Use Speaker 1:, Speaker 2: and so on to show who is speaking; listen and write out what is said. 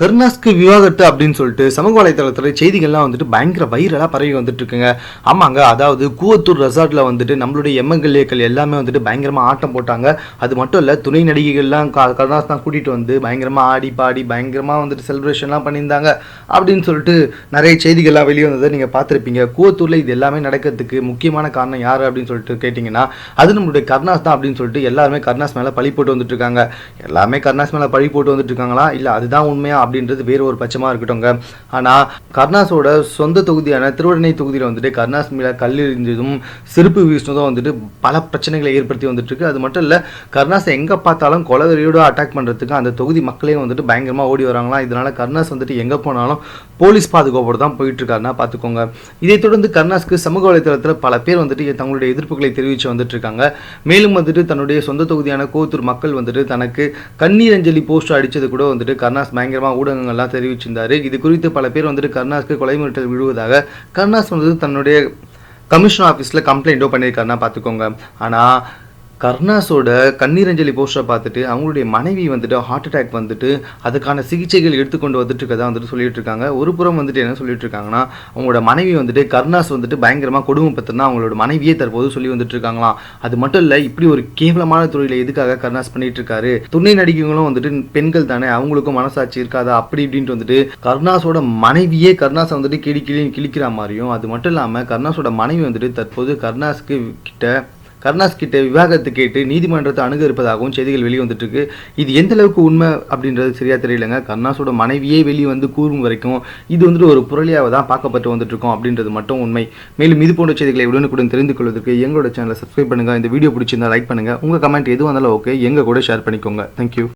Speaker 1: கருணாஸ்க்கு விவாகரத்து அப்படின்னு சொல்லிட்டு சமூக வலைத்தளத்தில் செய்திகள்லாம் வந்துட்டு பயங்கர வைரலாக பரவி வந்துட்டு இருக்குங்க ஆமாங்க அதாவது கூவத்தூர் ரெசார்ட்டில் வந்துட்டு நம்மளுடைய எம்எல்ஏக்கள் எல்லாமே வந்துட்டு பயங்கரமாக ஆட்டம் போட்டாங்க. அது மட்டும் இல்லை துணை நடிகைகள்லாம் க- கருணாஸ் தான் கூட்டிகிட்டு வந்து பயங்கரமாக ஆடி பாடி பயங்கரமாக வந்துட்டு செலிப்ரேஷன்லாம் பண்ணியிருந்தாங்க. அப்படின்னு சொல்லிட்டு நிறைய செய்திகள்லாம் வெளியே வந்ததை நீங்கள் பார்த்துருப்பீங்க. கூவத்தூரில் இது எல்லாமே நடக்கிறதுக்கு முக்கியமான காரணம் யார் அப்படின்னு சொல்லிட்டு கேட்டிங்கன்னா அது நம்மளுடைய கருணாஸ் தான் அப்படின்னு சொல்லிட்டு எல்லாருமே கருணாஸ் மேலே பழி போட்டு வந்துட்டு இருக்காங்க எல்லாமே கருணாஸ் மேலே பழி போட்டு வந்துட்டு இருக்காங்களா இல்லை அதுதான் உண்மையாக அப்படின்றது வேற ஒரு பட்சமாக இருக்கட்டும்ங்க. ஆனால் கருணாஸோட சொந்த தொகுதியான திருவண்ணை தொகுதியில் வந்துட்டு கருணாஸ் மேலே கல் எறிஞ்சதும் செருப்பு வீசினதும் வந்துட்டு பல பிரச்சனைகளை ஏற்படுத்தி வந்துட்டு இருக்கு அது மட்டும் இல்லை கருணாஸ் எங்கே பார்த்தாலும் கொலவெறியோடு அட்டாக் பண்ணுறதுக்கு அந்த தொகுதி மக்களே வந்துட்டு பயங்கரமாக ஓடி வராங்களாம் இதனால கருணாஸ் வந்துட்டு எங்கே போனாலும் போலீஸ் பாதுகாப்போடு தான் போயிட்டுருக்காருன்னா பார்த்துக்கோங்க இதைத் தொடர்ந்து கருணாஸ்க்கு சமூக வலைத்தளத்தில் பல பேர் வந்துட்டு தங்களுடைய எதிர்ப்புகளை தெரிவித்து வந்துட்டு இருக்காங்க மேலும் வந்துட்டு தன்னுடைய சொந்த தொகுதியான கோத்தூர் மக்கள் வந்துட்டு தனக்கு கண்ணீர் அஞ்சலி போஸ்டர் அடிச்சது கூட வந்துட்டு கருணாஸ் பயங்கரமாக ஊடகங்கள்லாம் தெரிவிச்சிருந்தாரு. இது குறித்து பல பேர் வந்துட்டு கருணாஸ்க்கு கொலை மிரட்டல் விழுவதாக கருணாஸ் வந்து தன்னுடைய கமிஷன் ஆஃபீஸில் கம்ப்ளைண்ட்டோ பண்ணியிருக்காருன்னா பார்த்துக்கோங்க. ஆனால் கருணாஸோட கண்ணீரஞ்சலி போஸ்டரை பார்த்துட்டு அவங்களுடைய மனைவி வந்துட்டு ஹார்ட் அட்டாக் வந்துட்டு அதுக்கான சிகிச்சைகள் எடுத்துக்கொண்டு வந்துட்டு இருக்கதா வந்துட்டு சொல்லிட்டு இருக்காங்க ஒரு புறம் வந்துட்டு என்ன சொல்லிட்டு இருக்காங்கன்னா அவங்களோட மனைவி வந்துட்டு கருணாஸ் வந்துட்டு பயங்கரமாக கொடுமைப்பத்தினா அவங்களோட மனைவியே தற்போது சொல்லி வந்துட்டு இருக்காங்களாம் அது மட்டும் இல்லை இப்படி ஒரு கேவலமான தொழிலை எதுக்காக கருணாஸ் பண்ணிட்டு இருக்காரு துணை நடிகைகளும் வந்துட்டு பெண்கள் தானே அவங்களுக்கும் மனசாட்சி இருக்காதா? அப்படி இப்படின்ட்டு வந்துட்டு கருணாஸோட மனைவியே கருணாஸை வந்துட்டு கிளி கிளி கிழிக்கிற மாதிரியும் அது மட்டும் இல்லாமல் கருணாஸோட மனைவி வந்துட்டு தற்போது கருணாஸ்க்கு கிட்ட கருணாஸ் கிட்ட விவாகரத்து கேட்டு நீதிமன்றத்தை அணுக இருப்பதாகவும் செய்திகள் வெளியே வந்துட்டு இருக்கு இது எந்த அளவுக்கு உண்மை அப்படின்றது சரியா தெரியலங்க. கருணாஸோட மனைவியே வெளியே வந்து கூறும் வரைக்கும் இது வந்துட்டு ஒரு புரளியாக தான் பார்க்கப்பட்டு வந்துட்டு இருக்கோம் அப்படின்றது மட்டும் உண்மை. மேலும் இது போன்ற செய்திகளை உடனுக்குடன் தெரிந்து கொள்வதற்கு எங்களோட சேனலை சப்ஸ்கிரைப் பண்ணுங்க. இந்த வீடியோ பிடிச்சிருந்தா லைக் பண்ணுங்க. உங்க கமெண்ட் எதுவும் இருந்தாலும் ஓகே எங்க கூட ஷேர் பண்ணிக்கோங்க. தேங்க்யூ